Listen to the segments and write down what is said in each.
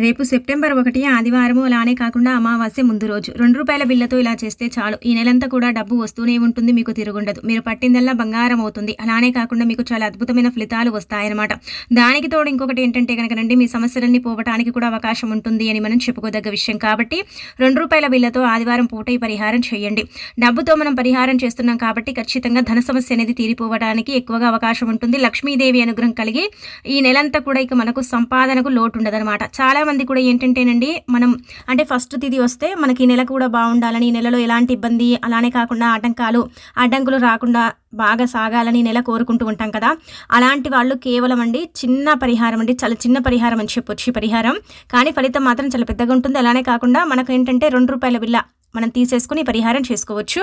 రేపు సెప్టెంబర్ ఒకటి ఆదివారము అలానే కాకుండా అమావాస్య ముందు రోజు. రెండు రూపాయల బిల్లతో ఇలా చేస్తే చాలు. ఈ నెలంతా కూడా డబ్బు వస్తూనే ఉంటుంది మీకు తిరుగుండదు. మీరు పట్టిందల్లా బంగారం అవుతుంది. అలానే కాకుండా మీకు చాలా అద్భుతమైన ఫలితాలు వస్తాయన్నమాట. దానికి తోడు ఇంకొకటి ఏంటంటే కనుకనండి మీ సమస్యలన్నీ పోవటానికి కూడా అవకాశం ఉంటుంది అని మనం చెప్పుకోదగ్గ విషయం. కాబట్టి రెండు రూపాయల బిల్లతో ఆదివారం పూట ఈ పరిహారం చేయండి. డబ్బుతో మనం పరిహారం చేస్తున్నాం కాబట్టి ఖచ్చితంగా ధన సమస్య అనేది తీరిపోవడానికి ఎక్కువగా అవకాశం ఉంటుంది. లక్ష్మీదేవి అనుగ్రహం కలిగి ఈ నెలంతా కూడా ఇక మనకు సంపాదనకు లోటు ఉండదన్నమాట చాలా మంది కూడా ఏంటంటేనండి మనం అంటే ఫస్ట్ తిది వస్తే మనకి ఈ నెల కూడా బాగుండాలని ఈ నెలలో ఎలాంటి ఇబ్బంది అలానే కాకుండా ఆటంకాలు అడ్డంకులు రాకుండా బాగా సాగాలని నెల కోరుకుంటూ ఉంటాం కదా. అలాంటి వాళ్ళు కేవలం అండి చిన్న పరిహారం అండి చాలా చిన్న పరిహారం అని చెప్పొచ్చు పరిహారం. కానీ ఫలితం మాత్రం చాలా పెద్దగా ఉంటుంది. అలానే కాకుండా మనకు ఏంటంటే రెండు రూపాయల బిల్ల మనం తీసేసుకుని పరిహారం చేసుకోవచ్చు.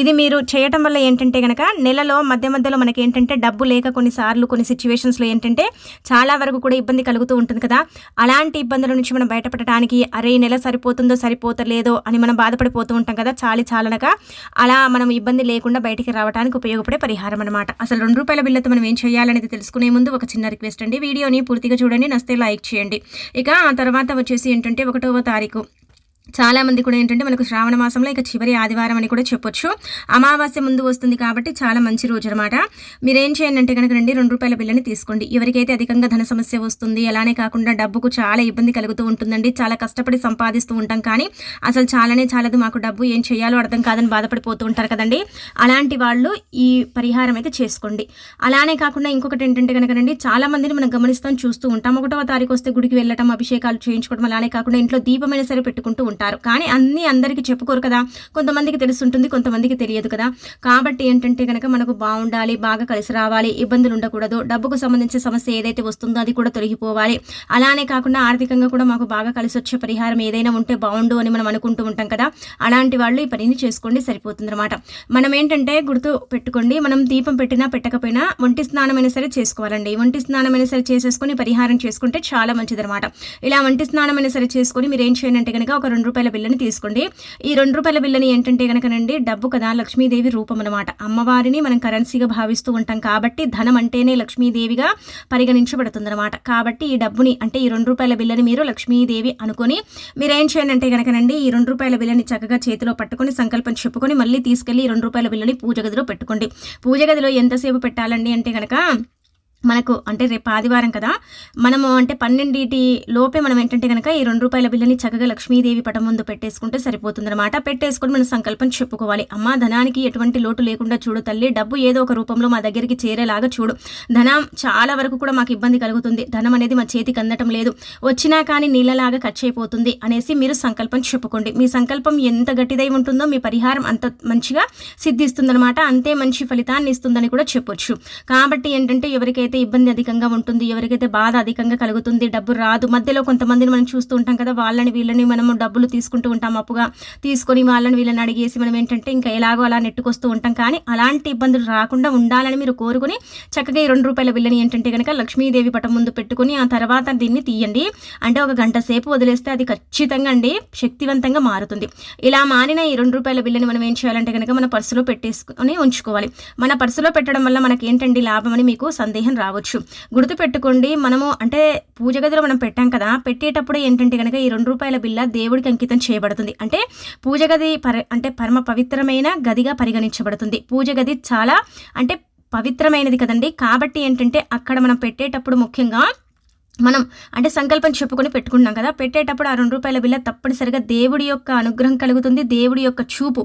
ఇది మీరు చేయటం వల్ల ఏంటంటే కనుక నెలలో మధ్య మధ్యలో మనకి ఏంటంటే డబ్బు లేక కొన్నిసార్లు కొన్ని సిచ్యువేషన్స్లో ఏంటంటే చాలా వరకు కూడా ఇబ్బంది కలుగుతూ ఉంటుంది కదా. అలాంటి ఇబ్బందుల నుంచి మనం బయటపడటానికి అరే నెల సరిపోతుందో సరిపోతలేదో అని మనం బాధపడిపోతూ ఉంటాం కదా చాలి చాలనగా. అలా మనం ఇబ్బంది లేకుండా బయటికి రావడానికి ఉపయోగపడే పరిహారం అనమాట అసలు రెండు రూపాయల బిల్లతో మనం ఏం చేయాలనేది తెలుసుకునే ముందు ఒక చిన్న రిక్వెస్ట్ అండి. వీడియోని పూర్తిగా చూడండి నస్తే లైక్ చేయండి. ఇక ఆ తర్వాత వచ్చేసి ఏంటంటే ఒకటవ తారీఖు. చాలామంది కూడా ఏంటంటే మనకు శ్రావణ మాసంలో ఇక చివరి ఆదివారం అని కూడా చెప్పొచ్చు. అమావాస్య ముందు వస్తుంది కాబట్టి చాలా మంచి రోజు అనమాట మీరేం చేయండి అంటే కనుక రండి రెండు రూపాయల బిల్లని తీసుకోండి. ఎవరికైతే అధికంగా ధన సమస్య వస్తుంది అలానే కాకుండా డబ్బుకు చాలా ఇబ్బంది కలుగుతూ ఉంటుందండి. చాలా కష్టపడి సంపాదిస్తూ ఉంటాం కానీ అసలు చాలానే చాలదు మాకు డబ్బు ఏం చేయాలో అర్థం కాదని బాధపడిపోతూ ఉంటారు కదండి. అలాంటి వాళ్ళు ఈ పరిహారం అయితే చేసుకోండి. అలానే కాకుండా ఇంకొకటి ఏంటంటే కనుక రండి చాలా మందిని మనం గమనిస్తాం చూస్తూ ఉంటాం. ఒకటవ తారీఖు వస్తే గుడికి వెళ్ళటం అభిషేకాలు చేయించుకోవడం అలానే కాకుండా ఇంట్లో దీపమైన సరే పెట్టుకుంటూ ఉంటారు. కానీ అన్నీ అందరికీ చెప్పుకోరు కదా. కొంతమందికి తెలుసుంటుంది కొంతమందికి తెలియదు కదా. కాబట్టి ఏంటంటే కనుక మనకు బాగుండాలి బాగా కలిసి రావాలి ఇబ్బందులు ఉండకూడదు. డబ్బుకు సంబంధించిన సమస్య ఏదైతే వస్తుందో అది కూడా తొలగిపోవాలి. అలానే కాకుండా ఆర్థికంగా కూడా మాకు బాగా కలిసి వచ్చే పరిహారం ఏదైనా ఉంటే బాగుండు అని మనం అనుకుంటూ ఉంటాం కదా. అలాంటి వాళ్ళు ఈ పనిని చేసుకోండి సరిపోతుంది అనమాట మనం ఏంటంటే గుర్తు పెట్టుకోండి మనం దీపం పెట్టినా పెట్టకపోయినా ఒంటి స్నానమైనా సరే చేసుకోవాలండి. ఒంటి స్నానమైనా సరే చేసేసుకొని పరిహారం చేసుకుంటే చాలా మంచిదన్నమాట. ఇలా ఒంటి స్నానమైనా సరే చేసుకొని మీరు ఏం చేయండి అంటే కనుక ఒక రెండు రెండు రూపాయల బిల్లని తీసుకోండి. ఈ రెండు రూపాయల బిల్లని ఏంటంటే కనుకనండి డబ్బు కదా లక్ష్మీదేవి రూపం అనమాట అమ్మవారిని మనం కరెన్సీగా భావిస్తూ ఉంటాం కాబట్టి ధనం అంటేనే లక్ష్మీదేవిగా పరిగణించబడుతుంది కాబట్టి ఈ డబ్బుని అంటే ఈ రెండు రూపాయల బిల్లని మీరు లక్ష్మీదేవి అనుకొని మీరు ఏం చేయండి అంటే కనుకనండి ఈ రెండు రూపాయల బిల్లని చక్కగా చేతిలో పట్టుకొని సంకల్పం చెప్పుకొని మళ్ళీ తీసుకెళ్ళి ఈ రెండు రూపాయల బిల్లని పూజ గదిలో పెట్టుకోండి. పూజ గదిలో ఎంతసేపు పెట్టాలండి అంటే కనుక మనకు అంటే రేపు ఆదివారం కదా మనము అంటే పన్నెండింటి లోపే మనం ఏంటంటే కనుక ఈ రెండు రూపాయల బిల్లని చక్కగా లక్ష్మీదేవి పటం ముందు పెట్టేసుకుంటే సరిపోతుందన్నమాట. పెట్టేసుకుని మనం సంకల్పం చెప్పుకోవాలి. అమ్మ ధనానికి ఎటువంటి లోటు లేకుండా చూడు తల్లి డబ్బు ఏదో ఒక రూపంలో మా దగ్గరికి చేరేలాగా చూడు. ధనం చాలా వరకు కూడా మాకు ఇబ్బంది కలుగుతుంది. ధనం అనేది మా చేతికి అందటం లేదు. వచ్చినా కానీ నీళ్ళలాగా ఖర్చు అయిపోతుంది అనేసి మీరు సంకల్పం చెప్పుకోండి. మీ సంకల్పం ఎంత గట్టిదై ఉంటుందో మీ పరిహారం అంత మంచిగా సిద్ధిస్తుందనమాట అంతే మంచి ఫలితాన్ని ఇస్తుందని కూడా చెప్పొచ్చు. కాబట్టి ఏంటంటే ఎవరికైతే ఎవరికైతే ఇబ్బంది అధికంగా ఉంటుంది ఎవరికైతే బాధ అధికంగా కలుగుతుంది డబ్బు రాదు. మధ్యలో కొంతమందిని మనం చూస్తూ ఉంటాం కదా వాళ్ళని వీళ్ళని మనము డబ్బులు తీసుకుంటూ ఉంటాం అప్పుగా తీసుకొని వాళ్ళని వీళ్ళని అడిగేసి మనం ఏంటంటే ఇంకా ఎలాగో అలా నెట్టుకొస్తూ ఉంటాం. కానీ అలాంటి ఇబ్బందులు రాకుండా ఉండాలని మీరు కోరుకుని చక్కగా ఈ రెండు రూపాయల బిల్లని ఏంటంటే కనుక లక్ష్మీదేవి పటం ముందు పెట్టుకుని ఆ తర్వాత దీన్ని తీయండి. అంటే ఒక గంట సేపు వదిలేస్తే అది ఖచ్చితంగా అండి శక్తివంతంగా మారుతుంది. ఇలా మారిన ఈ రెండు రూపాయల బిల్లని మనం ఏం చేయాలంటే కనుక మన పర్సులో పెట్టేసుకొని ఉంచుకోవాలి. మన పర్సులో పెట్టడం వల్ల మనకి ఏంటండి లాభం అని మీకు సందేహం రావచ్చు. గుర్తుపెట్టుకోండి మనము అంటే పూజ గదిలో మనం పెట్టాం కదా పెట్టేటప్పుడు ఏంటంటే కనుక ఈ రెండు రూపాయల బిల్ల దేవుడికి అంకితం చేయబడుతుంది. అంటే పూజ గది పర అంటే పరమ పవిత్రమైన గదిగా పరిగణించబడుతుంది. పూజ గది చాలా అంటే పవిత్రమైనది కదండి. కాబట్టి ఏంటంటే అక్కడ మనం పెట్టేటప్పుడు ముఖ్యంగా మనం అంటే సంకల్పం చెప్పుకొని పెట్టుకుంటున్నాం కదా పెట్టేటప్పుడు ఆ రెండు రూపాయల బిల్ల తప్పనిసరిగా దేవుడి యొక్క అనుగ్రహం కలుగుతుంది దేవుడి యొక్క చూపు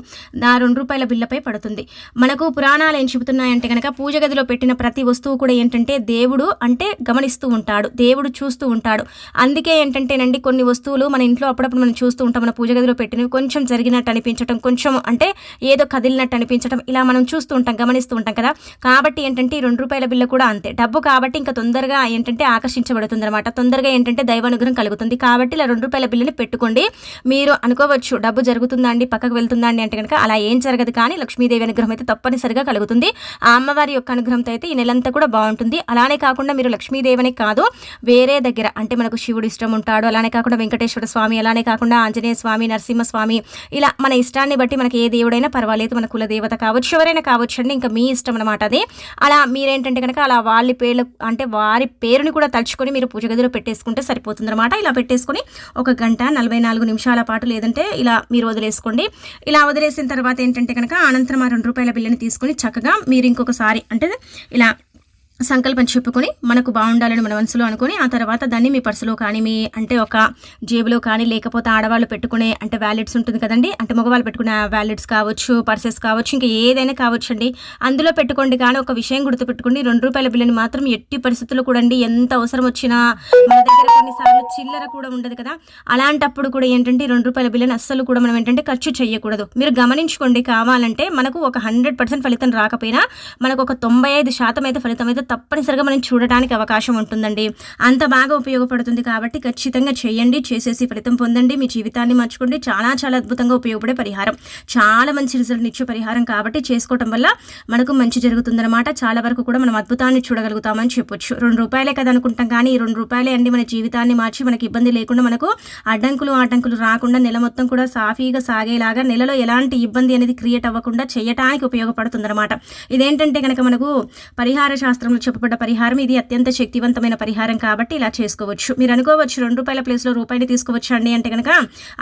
ఆ రెండు రూపాయల బిల్లపై పడుతుంది. మనకు పురాణాలు ఏం చెబుతున్నాయంటే కనుక పూజ గదిలో పెట్టిన ప్రతి వస్తువు కూడా ఏంటంటే దేవుడు అంటే గమనిస్తూ ఉంటాడు దేవుడు చూస్తూ ఉంటాడు. అందుకే ఏంటంటేనండి కొన్ని వస్తువులు మన ఇంట్లో అప్పుడప్పుడు మనం చూస్తూ ఉంటాం మన పూజ గదిలో పెట్టినవి కొంచెం జరిగినట్టు అనిపించడం కొంచెం అంటే ఏదో కదిలినట్టు అనిపించడం ఇలా మనం చూస్తూ ఉంటాం గమనిస్తూ ఉంటాం కదా. కాబట్టి ఏంటంటే ఈ రెండు రూపాయల బిల్ల కూడా అంతే. డబ్బు కాబట్టి ఇంకా తొందరగా ఏంటంటే ఆకర్షించబడుతుంది అనమాట తొందరగా ఏంటంటే దైవానుగ్రహం కలుగుతుంది. కాబట్టి ఇలా రెండు రూపాయల బిల్లుని పెట్టుకోండి. మీరు అనుకోవచ్చు డబ్బు జరుగుతుందా అండి? పక్కకు వెళ్తుందా అండి అంటే కనుక అలా ఏం జరగదు కానీ లక్ష్మీదేవి అనుగ్రహం అయితే తప్పనిసరిగా కలుగుతుంది. ఆ అమ్మవారి యొక్క అనుగ్రహంతో అయితే ఈ నెలంతా కూడా బాగుంటుంది. అలానే కాకుండా మీరు లక్ష్మీదేవిని కాదు వేరే దగ్గర అంటే మనకు శివుడు ఇష్టం ఉంటాడు. అలానే కాకుండా వెంకటేశ్వర స్వామి అలానే కాకుండా ఆంజనేయ స్వామి నరసింహస్వామి ఇలా మన ఇష్టాన్ని బట్టి మనకి ఏ దేవుడైనా పర్వాలేదు. మన కుల దేవత కావచ్చు ఎవరైనా కావచ్చు అండి. ఇంకా మీ ఇష్టం అనమాట అది. అలా మీరేంటంటే కనుక అలా వాళ్ళ పేర్లు అంటే వారి పేరుని కూడా తలుచుకొని మీరు మీరు పూజ గదిలో పెట్టేసుకుంటే సరిపోతుందన్నమాట. ఇలా పెట్టేసుకొని ఒక గంట నలభై నాలుగు నిమిషాల పాటు లేదంటే ఇలా మీరు వదిలేసుకోండి. ఇలా వదిలేసిన తర్వాత ఏంటంటే కనుక అనంతరం ఆ రెండు రూపాయల బిల్లుని తీసుకొని చక్కగా మీరు ఇంకొకసారి అంటే ఇలా సంకల్పం చెప్పుకొని మనకు బాగుండాలని మన మనసులో అనుకొని ఆ తర్వాత దాన్ని మీ పర్సులో కానీ మీ అంటే ఒక జేబులో కానీ లేకపోతే ఆడవాళ్ళు పెట్టుకునే అంటే వ్యాలెట్స్ ఉంటుంది కదండి. అంటే మగవాళ్ళు పెట్టుకునే వ్యాలెట్స్ కావచ్చు పర్సెస్ కావచ్చు ఇంకా ఏదైనా కావచ్చు అండి. అందులో పెట్టుకోండి కానీ ఒక విషయం గుర్తుపెట్టుకోండి. రెండు రూపాయల బిల్లుని మాత్రం ఎట్టి పరిస్థితుల్లో కూడా అండి ఎంత అవసరం వచ్చినా మన దగ్గర కొన్నిసార్లు చిల్లర కూడా ఉండదు కదా. అలాంటప్పుడు కూడా ఏంటంటే రెండు రూపాయల బిల్లుని అస్సలు కూడా మనం ఏంటంటే ఖర్చు చేయకూడదు. మీరు గమనించుకోండి కావాలంటే మనకు ఒక హండ్రెడ్ పర్సెంట్ ఫలితం రాకపోయినా మనకు ఒక తొంభై ఐదు శాతం అయితే ఫలితం అయితే తప్పనిసరిగా మనం చూడడానికి అవకాశం ఉంటుందండి. అంత బాగా ఉపయోగపడుతుంది కాబట్టి ఖచ్చితంగా చేయండి. చేసేసి ఫలితం పొందండి. మీ జీవితాన్ని మార్చుకోండి. చాలా చాలా అద్భుతంగా ఉపయోగపడే పరిహారం. చాలా మంచి రిజల్ట్ ఇచ్చే పరిహారం కాబట్టి చేసుకోవటం వల్ల మనకు మంచి జరుగుతుందన్నమాట. చాలా వరకు కూడా మనం అద్భుతాన్ని చూడగలుగుతామని చెప్పొచ్చు. రెండు రూపాయలే కదా అనుకుంటాం కానీ ఈ రెండు రూపాయలే అండి మన జీవితాన్ని మార్చి మనకి ఇబ్బంది లేకుండా మనకు అడ్డంకులు ఆటంకులు రాకుండా నెల మొత్తం కూడా సాఫీగా సాగేలాగా నెలలో ఎలాంటి ఇబ్బంది అనేది క్రియేట్ అవ్వకుండా చేయటానికి ఉపయోగపడుతుందన్నమాట. ఇదేంటంటే కనుక మనకు పరిహార శాస్త్రం శాస్త్రంలో చెప్పబడ్డ పరిహారం. ఇది అత్యంత శక్తివంతమైన పరిహారం కాబట్టి ఇలా చేసుకోవచ్చు. మీరు అనుకోవచ్చు రెండు రూపాయల ప్లేస్లో రూపాయిని తీసుకోవచ్చు అండి అంటే కనుక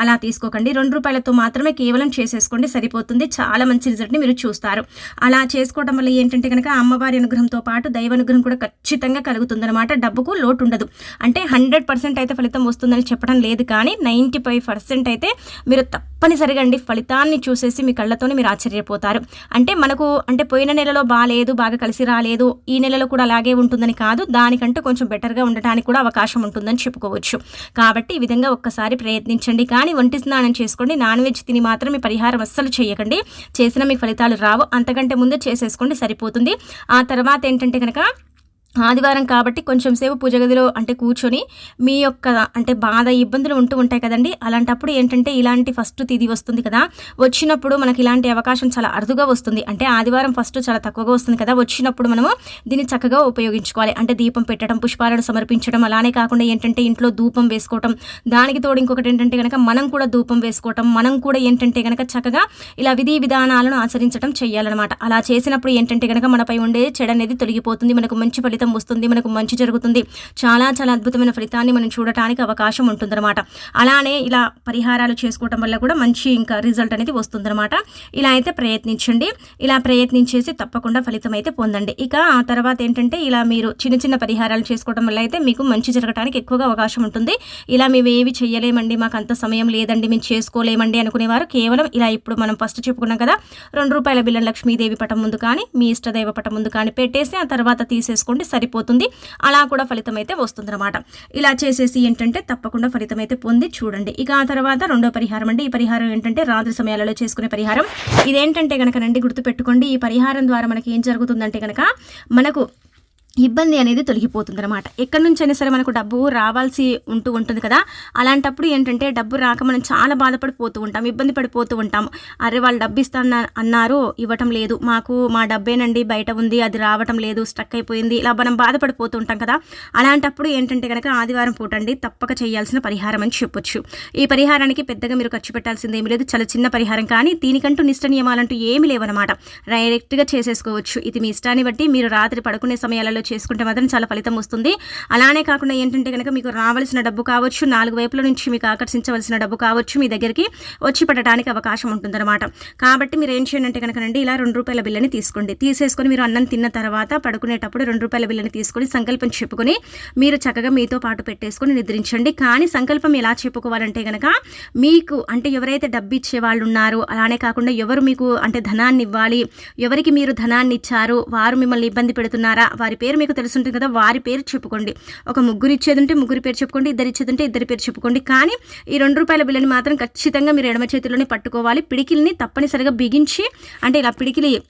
అలా తీసుకోకండి. రెండు రూపాయలతో మాత్రమే కేవలం చేసేసుకోండి సరిపోతుంది. చాలా మంచి రిజల్ట్ని మీరు చూస్తారు. అలా చేసుకోవడం వల్ల ఏంటంటే కనుక అమ్మవారి అనుగ్రహంతో పాటు దైవ అనుగ్రహం కూడా ఖచ్చితంగా కలుగుతుందన్నమాట. డబ్బుకు లోటు ఉండదు అంటే హండ్రెడ్ పర్సెంట్ అయితే ఫలితం వస్తుందని చెప్పడం లేదు కానీ నైంటీ ఫైవ్ పర్సెంట్ అయితే మీరు తప్పనిసరిగా అండి ఫలితాన్ని చూసేసి మీ కళ్ళతోనే మీరు ఆశ్చర్యపోతారు. అంటే మనకు అంటే పోయిన నెలలో బాగాలేదు బాగా కలిసి రాలేదు ఈ నెలలో కూడా అలాగే ఉంటుందని కాదు దానికంటే కొంచెం బెటర్గా ఉండటానికి కూడా అవకాశం ఉంటుందని చెప్పుకోవచ్చు. కాబట్టి ఈ విధంగా ఒక్కసారి ప్రయత్నించండి. కానీ ఒంటి స్నానం చేసుకోండి నాన్ వెజ్ తిని మాత్రం మీ పరిహారం అస్సలు చేయకండి. చేసిన మీ ఫలితాలు రావు అంతకంటే ముందే చేసేసుకోండి సరిపోతుంది. ఆ తర్వాత ఏంటంటే కనుక ఆదివారం కాబట్టి కొంచెం సేపు పూజ గదిలో అంటే కూర్చొని మీ యొక్క అంటే బాధ ఇబ్బందులు ఉంటూ ఉంటాయి కదండి. అలాంటప్పుడు ఏంటంటే ఇలాంటి ఫస్ట్ తిది వస్తుంది కదా. వచ్చినప్పుడు మనకి ఇలాంటి అవకాశం చాలా అరుదుగా వస్తుంది. అంటే ఆదివారం ఫస్ట్ చాలా తక్కువగా వస్తుంది కదా. వచ్చినప్పుడు మనము దీన్ని చక్కగా ఉపయోగించుకోవాలి. అంటే దీపం పెట్టడం పుష్పాలను సమర్పించడం అలానే కాకుండా ఏంటంటే ఇంట్లో ధూపం వేసుకోవటం. దానికి తోడు ఇంకొకటి ఏంటంటే కనుక మనం కూడా ధూపం వేసుకోవటం. మనం కూడా ఏంటంటే కనుక చక్కగా ఇలా విధి విధానాలను ఆచరించడం చేయాలన్నమాట అలా చేసినప్పుడు ఏంటంటే కనుక మనపై ఉండే చెడు అనేది తొలగిపోతుంది. మనకు మంచి ఫలితం ఫలితం వస్తుంది మనకు మంచి జరుగుతుంది. చాలా చాలా అద్భుతమైన ఫలితాన్ని మనం చూడటానికి అవకాశం ఉంటుందన్నమాట. అలానే ఇలా పరిహారాలు చేసుకోవటం వల్ల కూడా మంచి ఇంకా రిజల్ట్ అనేది వస్తుందన్నమాట. ఇలా అయితే ప్రయత్నించండి. ఇలా ప్రయత్నించేసి తప్పకుండా ఫలితం అయితే పొందండి. ఇక ఆ తర్వాత ఏంటంటే ఇలా మీరు చిన్న చిన్న పరిహారాలు చేసుకోవడం వల్ల అయితే మీకు మంచి జరగడానికి ఎక్కువగా అవకాశం ఉంటుంది. ఇలా మేము ఏవి చేయలేమండి మాకు అంత సమయం లేదండి మేము చేసుకోలేమండి అనుకునేవారు కేవలం ఇలా ఇప్పుడు మనం ఫస్ట్ చెప్పుకున్నాం కదా రెండు రూపాయల బిల్లం లక్ష్మీదేవి పటం ముందు కానీ మీ ఇష్టదైవ పటం ముందు కానీ పెట్టేసి ఆ తర్వాత తీసేసుకోండి సరిపోతుంది. అలా కూడా ఫలితం అయితే వస్తుందన్నమాట. ఇలా చేసేసి ఏంటంటే తప్పకుండా ఫలితం అయితే పొంది చూడండి. ఇక ఆ తర్వాత రెండో పరిహారం అండి. ఈ పరిహారం ఏంటంటే రాత్రి సమయాలలో చేసుకునే పరిహారం. ఇదేంటంటే కనుక రండి గుర్తుపెట్టుకోండి. ఈ పరిహారం ద్వారా మనకి ఏం జరుగుతుందంటే కనుక మనకు ఇబ్బంది అనేది తొలగిపోతుంది అనమాట ఎక్కడి నుంచైనా సరే మనకు డబ్బు రావాల్సి ఉంటూ ఉంటుంది కదా. అలాంటప్పుడు ఏంటంటే డబ్బు రాక మనం చాలా బాధపడిపోతూ ఉంటాం ఇబ్బంది పడిపోతూ ఉంటాం. అరే వాళ్ళు డబ్బు ఇస్తాను అన్నారు ఇవ్వటం లేదు. మాకు మా డబ్బేనండి బయట ఉంది అది రావటం లేదు స్ట్రక్ అయిపోయింది. ఇలా మనం బాధపడిపోతూ ఉంటాం కదా. అలాంటప్పుడు ఏంటంటే కనుక ఆదివారం పూట అండి తప్పక చేయాల్సిన పరిహారం అని చెప్పొచ్చు. ఈ పరిహారానికి పెద్దగా మీరు ఖర్చు పెట్టాల్సింది ఏమీ లేదు. చాలా చిన్న పరిహారం కానీ దీనికంటూ నిష్ట నియమాలంటూ ఏమీ లేవన్నమాట. డైరెక్ట్గా చేసేసుకోవచ్చు. ఇది మీ ఇష్టాన్ని బట్టి మీరు రాత్రి పడుకునే సమయాలలో చేసుకుంటే మాత్రం చాలా ఫలితం వస్తుంది. అలానే కాకుండా ఏంటంటే కనుక మీకు రావాల్సిన డబ్బు కావచ్చు నాలుగు వైపుల నుంచి మీకు ఆకర్షించవలసిన డబ్బు కావచ్చు మీ దగ్గరికి వచ్చి పడటానికి అవకాశం ఉంటుందన్నమాట. కాబట్టి మీరు ఏం చేయండి అంటే కనుక ఇలా రెండు రూపాయల బిల్లని తీసుకోండి. తీసేసుకొని మీరు అన్నం తిన్న తర్వాత పడుకునేటప్పుడు రెండు రూపాయల బిల్లని తీసుకొని సంకల్పం చెప్పుకొని మీరు చక్కగా మీతో పాటు పెట్టేసుకొని నిద్రించండి. కానీ సంకల్పం ఎలా చెప్పుకోవాలంటే కనుక మీకు అంటే ఎవరైతే డబ్బు ఇచ్చే వాళ్ళు ఉన్నారో అలానే కాకుండా ఎవరు మీకు అంటే ధనాన్ని ఇవ్వాలి ఎవరికి మీరు ధనాన్ని ఇచ్చారు వారు మిమ్మల్ని ఇబ్బంది పెడుతున్నారా వారి పేరు మీకు తెలుసుంటుంది కదా వారి పేరు చెప్పుకోండి. ఒక ముగ్గురు ఇచ్చేది ఉంటే ముగ్గురు పేరు చెప్పుకోండి ఇద్దరు ఇచ్చేది ఉంటే ఇద్దరి పేరు చెప్పుకోండి. కానీ ఈ రెండు రూపాయల బిల్లని మాత్రం ఖచ్చితంగా మీరు ఎడమ చేతిలోనే పట్టుకోవాలి. పిడికిల్ని తప్పనిసరిగా బిగించి అంటే ఇలా పిడికిలి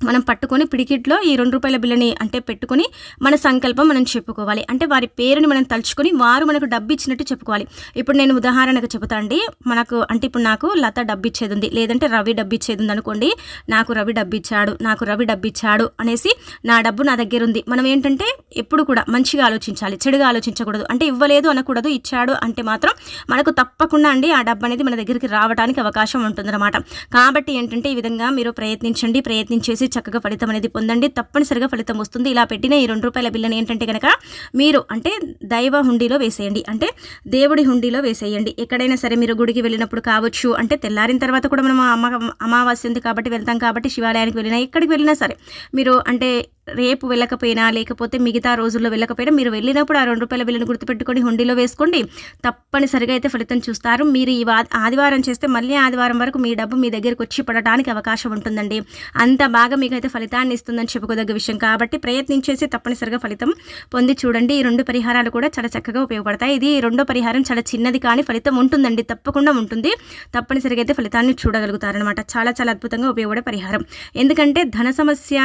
మనం పట్టుకొని పిడికిట్లో ఈ రెండు రూపాయల బిల్లని అంటే పెట్టుకొని మన సంకల్పం మనం చెప్పుకోవాలి. అంటే వారి పేరుని మనం తలుచుకొని వారు మనకు డబ్బు ఇచ్చినట్టు చెప్పుకోవాలి. ఇప్పుడు నేను ఉదాహరణకు చెబుతా అండి. మనకు అంటే ఇప్పుడు నాకు లత డబ్బు ఇచ్చేది ఉంది లేదంటే రవి డబ్బు ఇచ్చేది ఉంది అనుకోండి. నాకు రవి డబ్బు ఇచ్చాడు నాకు రవి డబ్బు ఇచ్చాడు అనేసి నా డబ్బు నా దగ్గర ఉంది. మనం ఏంటంటే ఎప్పుడు కూడా మంచిగా ఆలోచించాలి. చెడుగా ఆలోచించకూడదు. అంటే ఇవ్వలేదు అనకూడదు ఇచ్చాడు అంటే మాత్రం మనకు తప్పకుండా అండి ఆ డబ్బు అనేది మన దగ్గరికి రావడానికి అవకాశం ఉంటుందన్నమాట. కాబట్టి ఏంటంటే ఈ విధంగా మీరు ప్రయత్నించండి ప్రయత్నించేసి చక్కగా ఫలితం అనేది పొందండి. తప్పనిసరిగా ఫలితం వస్తుంది. ఇలా పెట్టిన ఈ రెండు రూపాయల బిల్లని ఏంటంటే కనుక మీరు అంటే దైవ హుండీలో వేసేయండి. అంటే దేవుడి హుండీలో వేసేయండి. ఎక్కడైనా సరే మీరు గుడికి వెళ్ళినప్పుడు కావచ్చు అంటే తెల్లారిన తర్వాత కూడా మనం అమ్మ అమావాస్య ఉంది కాబట్టి వెళ్తాం కాబట్టి శివాలయానికి వెళ్ళినా ఎక్కడికి వెళ్ళినా సరే మీరు అంటే రేపు వెళ్ళకపోయినా లేకపోతే మిగతా రోజుల్లో వెళ్ళకపోయినా మీరు వెళ్ళినప్పుడు ఆ రెండు రూపాయల బిల్లును గుర్తుపెట్టుకొని హుండీలో వేసుకోండి. తప్పనిసరిగా అయితే ఫలితం చూస్తారు. మీరు ఈ ఆదివారం చేస్తే మళ్ళీ ఆదివారం వరకు మీ డబ్బు మీ దగ్గరికి వచ్చి పడటానికి అవకాశం ఉంటుందండి. అంత బాగా మీకైతే ఫలితాన్ని ఇస్తుందని చెప్పుకోదగ్గ విషయం కాబట్టి ప్రయత్నించేసి తప్పనిసరిగా ఫలితం పొంది చూడండి. ఈ రెండు పరిహారాలు కూడా చాలా చక్కగా ఉపయోగపడతాయి. ఇది రెండో పరిహారం చాలా చిన్నది కానీ ఫలితం ఉంటుందండి. తప్పకుండా ఉంటుంది. తప్పనిసరిగా అయితే ఫలితాన్ని చూడగలుగుతారనమాట చాలా చాలా అద్భుతంగా ఉపయోగపడే పరిహారం. ఎందుకంటే ధన సమస్య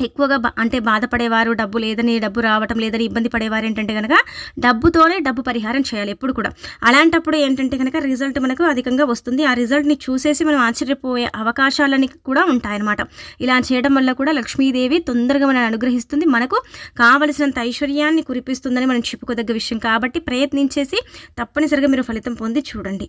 ఎక్కువగా బా- అంటే బాధపడేవారు డబ్బు లేదని డబ్బు రావటం లేదని ఇబ్బంది పడేవారు ఏంటంటే కనుక డబ్బుతోనే డబ్బు పరిహారం చేయాలి ఎప్పుడు కూడా. అలాంటప్పుడు ఏంటంటే కనుక రిజల్ట్ మనకు అధికంగా వస్తుంది. ఆ రిజల్ట్ని చూసేసి మనం ఆశ్చర్యపోయే అవకాశాలని కూడా ఉంటాయన్నమాట. ఇలా చేయడం వల్ల కూడా లక్ష్మీదేవి తొందరగా మనల్ని అనుగ్రహిస్తుంది. మనకు కావలసినంత ఐశ్వర్యాన్ని కురిపిస్తుందని మనం చెప్పుకోదగ్గ విషయం. కాబట్టి ప్రయత్నించేసి తప్పనిసరిగా మీరు ఫలితం పొంది చూడండి.